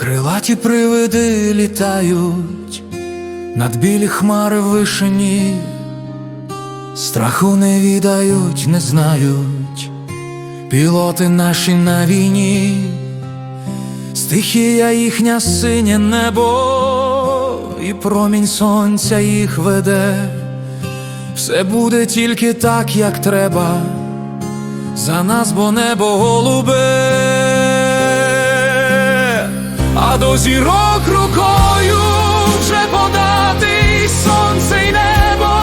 Крилаті привиди літають над білі хмари в вишині, страху не відають, не знають, пілоти наші на війні, стихія їхня синє небо, і промінь сонця їх веде, все буде тільки так, як треба, за нас, бо небо голубе до зірок рукою. Вже подати сонце й небо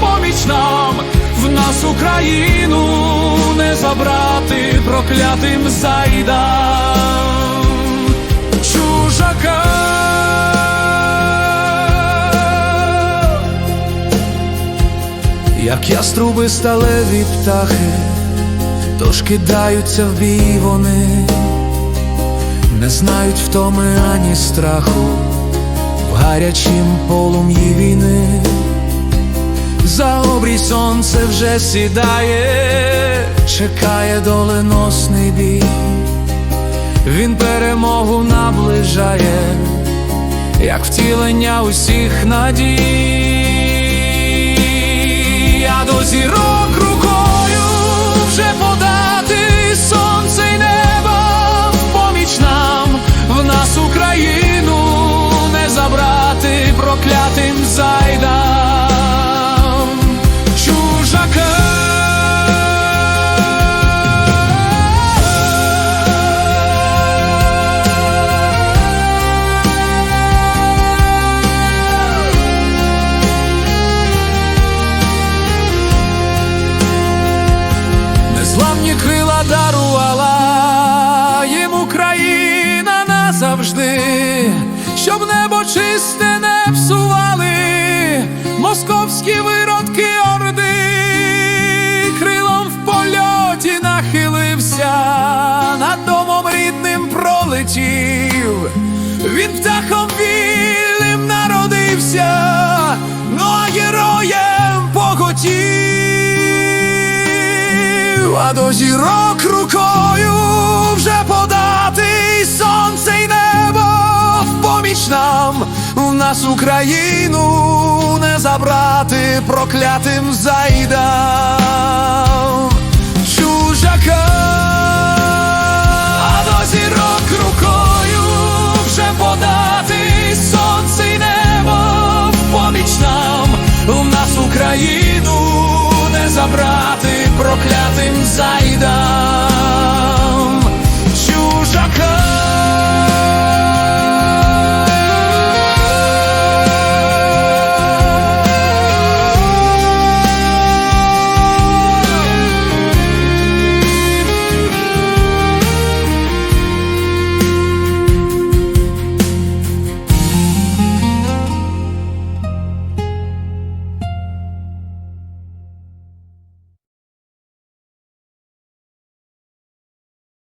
поміч нам, в нас Україну не забрати проклятим зайдам. Чужака. Як яструби сталеві птахи, тож кидаються в бій вони не знають втоми ані страху в гарячім полум'ї війни, за обрій сонце вже сідає, чекає доленосний бій, він перемогу наближає, як втілення усіх надій, московські виродки орди, крилом в польоті нахилився, над домом рідним пролетів, він птахом вільним народився, ну а героєм поготів. А до зірок рукою вже подати. Сонце й небо в поміч нам, в нас Україну не забрати проклятим зайдам